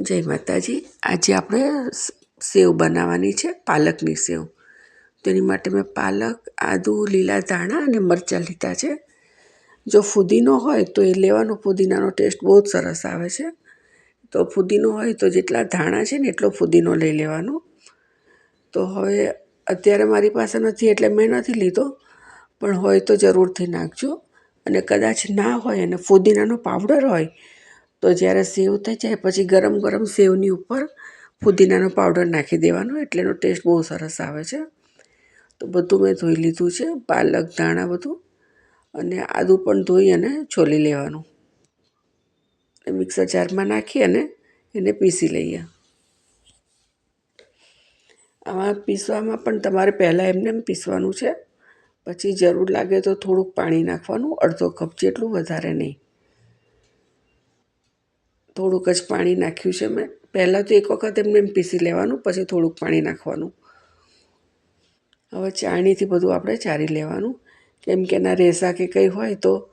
જય માતાજી. આજે આપણે સેવ બનાવવાની છે, પાલકની સેવ. તેની માટે મેં પાલક, આદુ, લીલા ધાણા અને મરચાં લીધા છે. જો ફુદીનો હોય તો એ લેવાનો, ફુદીનાનો ટેસ્ટ બહુ જ સરસ આવે છે. તો ફુદીનો હોય તો જેટલા ધાણા છે ને એટલો ફુદીનો લઈ લેવાનો. તો હવે અત્યારે મારી પાસે નથી એટલે મેં નથી લીધો, પણ હોય તો જરૂરથી નાખજો. અને કદાચ ના હોય અને ફુદીનાનો પાવડર હોય તો જ્યારે સેવ થઈ જાય, પછી ગરમ ગરમ સેવની ઉપર ફુદીનાનો પાવડર નાખી દેવાનો એટલે એનો ટેસ્ટ બહુ સરસ આવે છે. તો બધું મેં ધોઈ લીધું છે, પાલક, ધાણા બધું, અને આદું પણ ધોઈ અને છોલી લેવાનું. મિક્સર જારમાં નાખી અને એને પીસી લઈએ. આમાં પીસવામાં પણ તમારે પહેલાં એમને એમ પીસવાનું છે. પછી જરૂર લાગે તો થોડુંક પાણી નાખવાનું, અડધો કપ જેટલું વધારે નહીં. થોડુંક જ પાણી નાખ્યું છે મેં. પહેલાં તો એક વખત એમને એમ પીસી લેવાનું, પછી થોડુંક પાણી નાખવાનું. હવે ચાણીથી બધું આપણે ચારી લેવાનું. કેમ કે એના રેસા કે કંઈ હોય તો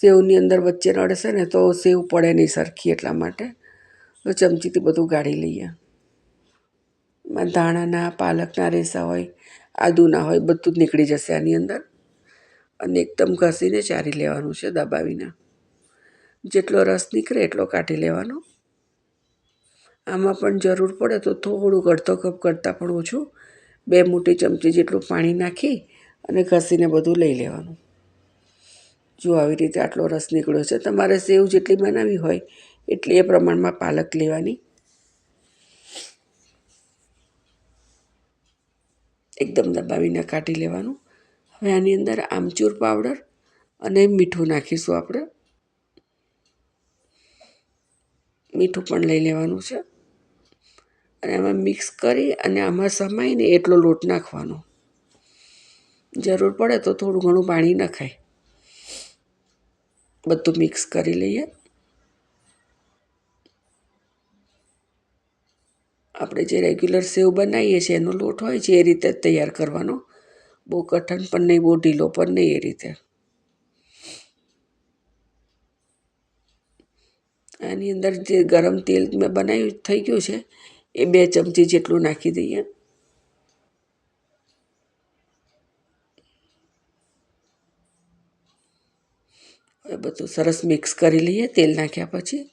સેવની અંદર વચ્ચે નડશે ને તો સેવ પડે નહીં સરખી એટલા માટે. તો ચમચીથી બધું ગાળી લઈએ. ધાણાના, પાલકના રેસા હોય, આદુના હોય, બધું જ નીકળી જશે આની અંદર. અને એકદમ ઘસીને ચારી લેવાનું છે દબાવીને. જેટલો રસ નીકળે એટલો કાઢી લેવાનો. આમાં પણ જરૂર પડે તો થોડુંક અડધો કપ કરતાં પણ ઓછું. બે મોટી ચમચી જેટલું પાણી નાખી અને ઘસીને બધું લઈ લેવાનું. જો આવી રીતે આટલો રસ નીકળ્યો છે, તમારે સેવ જેટલી બનાવવી હોય એટલી એ પ્રમાણમાં પાલક લેવાની. એકદમ દબાવીને કાઢી લેવાનું. હવે આની અંદર આમચૂર પાવડર અને મીઠું નાખીશું આપણે. મીઠું પણ લઈ લેવાનું છે. અને એમાં મિક્સ કરી અને આમાં સમાઈને એટલો લોટ નાખવાનો. જરૂર પડે તો થોડું ઘણું પાણી નખાય બધું મિક્સ કરી લઈએ. આપણે જે રેગ્યુલર સેવ બનાવીએ છીએ એનો લોટ હોય છે એ રીતે તૈયાર કરવાનો. બહુ કઠણ પણ નહીં, બહુ ઢીલો પણ નહીં એ રીતે. આની અંદર જે ગરમ તેલ મેં બનાવ્યું, થઈ ગયું છે. એ બે ચમચી જેટલું નાખી દઈએ. હવે બધું સરસ મિક્સ કરી લઈએ તેલ નાખ્યા પછી.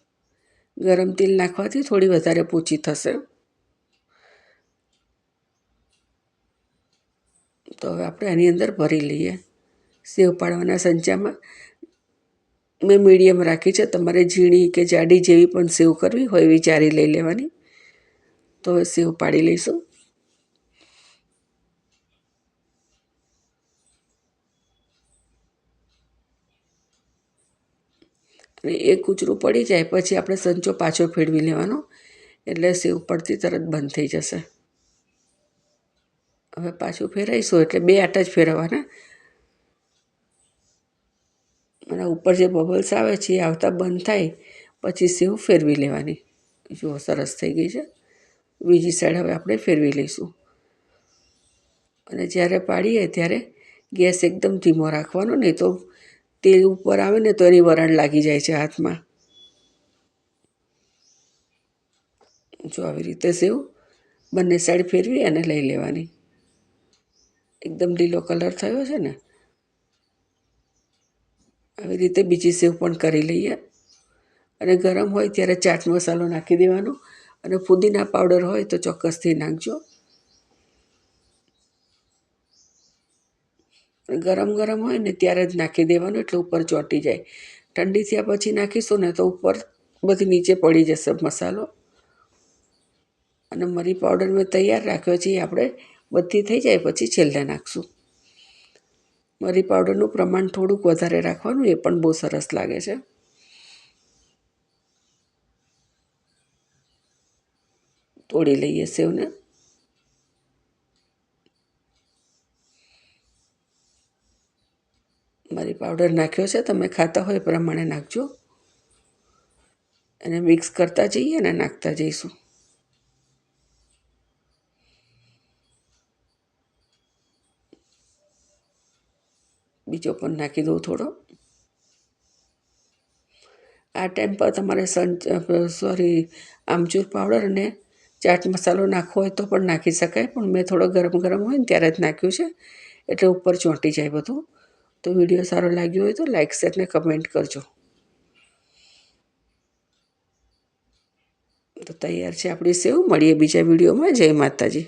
ગરમ તેલ નાખવાથી થોડી વધારે પૂછી થશે. તો હવે આપણે આની અંદર ભરી લઈએ. સેવ પાડવાના સંચામાં મેં મીડિયમ રાખી છે. તમારે ઝીણી કે જાડી જેવી પણ સેવ કરવી હોય એવી ચારી લઈ લેવાની. તો સેવ પાડી લઈશું. અને એ કૂચરું પડી જાય પછી આપણે સંચો પાછો ફેરવી લેવાનો. એટલે સેવ પડતી તરત બંધ થઈ જશે. હવે પાછું ફેરાઈશું એટલે બે આટા જ ફેરવવાના. અને ઉપર જે બબલ્સ આવે છે, એ આવતા બંધ થાય, પછી સેવ ફેરવી લેવાની. જુઓ સરસ થઈ ગઈ છે. બીજી સાઈડ હવે આપણે ફેરવી લઈશું. અને જ્યારે પાડીએ ત્યારે ગેસ એકદમ ધીમો રાખવાનો, નહીં તો તેલ ઉપર આવે ને તો એની વરણ લાગી જાય છે હાથમાં. જો આવી રીતે સેવ બંને સાઈડ ફેરવી અને લઈ લેવાની. એકદમ લીલો કલર થયો છે ને આવી રીતે બીજી સેવ પણ કરી લઈએ. અને ગરમ હોય ત્યારે ચાટ મસાલો નાખી દેવાનો. અને ફુદીના પાવડર હોય તો ચોક્કસથી નાખજો. ગરમ ગરમ હોય ને ત્યારે જ નાખી દેવાનું એટલે ઉપર ચોંટી જાય. ઠંડી થયા પછી નાખીશું ને તો ઉપર બધી નીચે પડી જશે મસાલો. અને મરી પાવડર મેં તૈયાર રાખ્યો છે આપણે બધી થઈ જાય પછી છેલ્લે નાખશું. મરી પાવડરનું પ્રમાણ થોડુંક વધારે રાખવાનું એ પણ બહુ સરસ લાગે છે. તોડી લઈએ સેવને. મરી પાવડર નાખ્યો છે, તમે ખાતા હોય એ પ્રમાણે નાખજો. એને મિક્સ કરતા જઈએ અને નાખતા જઈશું. બીજો પણ નાખી દઉં થોડો. આ ટાઈમ પર તમારે સન, સોરી, આમચૂર પાવડર અને ચાટ મસાલો નાખવો હોય તો પણ નાખી શકાય, પણ મેં થોડો ગરમ ગરમ હોય ને ત્યારે જ નાખ્યું છે. એટલે ઉપર ચોંટી જાય બધું. તો વીડિયો સારો લાગ્યો હોય તો લાઇક શેર ને કમેન્ટ કરજો. તો તૈયાર છે આપણી સેવ. મળીએ બીજા વિડીયોમાં. જય માતાજી.